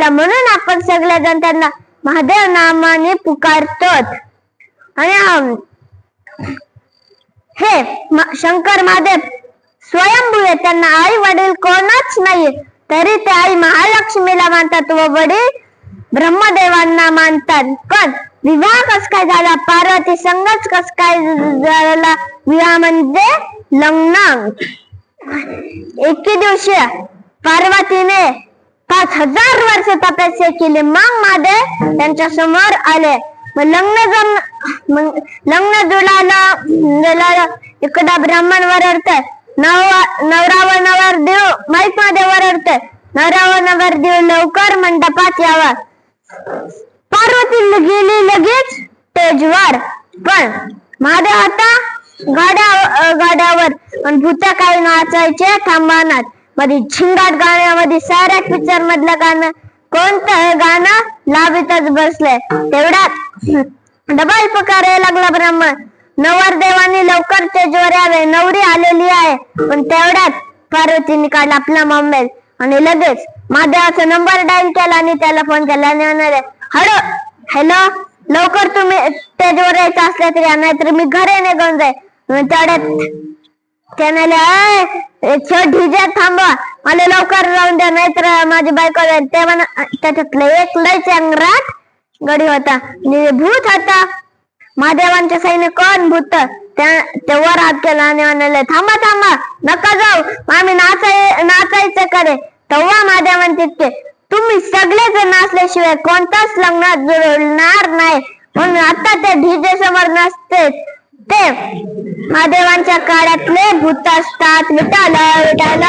म्हणून आपण सगळेजण त्यांना महादेव नामाने पुकारतो आणि हे शंकर महादेव स्वयंभू आहे त्यांना आई वडील कोणच नाही तरी ते आई महालक्ष्मीला मानतात व वडील ब्रह्मदेवांना मानतात. पण विवाह कस काय झाला? पार्वती संगच कस काय झाला? विवाह म्हणजे लग्न एके दिवशी पार्वतीने पाच हजार वर्ष तपस्या केली. मग महादेव त्यांच्यासमोर आले. मग लग्न जम लग्न जुळाला जुळालं इकडं ब्राह्मण वरडते नव नवरा व नवर देव माहीत मध्ये वरडते नवरा व नवर देव लवकर मंडपात यावा. पार्वती गेली लगेच तेजवर. पण महादेव आता गाड्या गाड्यावर. आणि भूत काही नाचायचे थांबणार. मध्ये झिंगाट गाण्यामध्ये साऱ्या पिक्चर मधलं गाणं कोणतं हे गाणं लाभितच बसलंय. तेवढ्यात डबल पुकारायला लागला ब्राह्मण. नवरदेवानी लवकर तेजवर यावे नवरी आलेली आहे. पण तेवढ्यात पार्वतीने काढला आपला मोबाईल आणि लगेच महादेवाचा नंबर डायल केला आणि त्याला फोन केला आणि म्हणाले हॅलो हॅलो लवकर तुम्ही स्टेजवर यायचं असलं तरी या, नाहीतर मी घरी निघून जाईल. तेवढ्यात त्याने ढिजे थांबवा मला लवकर राहून द्या नाहीतर माझी बायको जाईल. ते म्हणा त्याच्यातलं एक लय चंगराट गडी होता. भूत होता. महादेवांच्या सैनिक कोण भूत? ते वर हात केला आणि म्हणाले थांबा थांबा. नका जाऊ. आम्ही नाचाय नाचायचं करे. तेव्हा महादेवान म्हणते तुम्ही सगळेच नाचल्याशिवाय कोणताच लग्नात जुळणार नाही. म्हणून आता ते डीजे समोर नसते ते महादेवांच्या काळातले भूत असतात. विटाल विटाल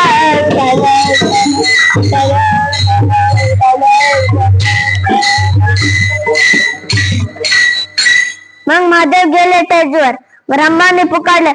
मग महादेव गेले तेजवर ब्रह्माने पुकारले.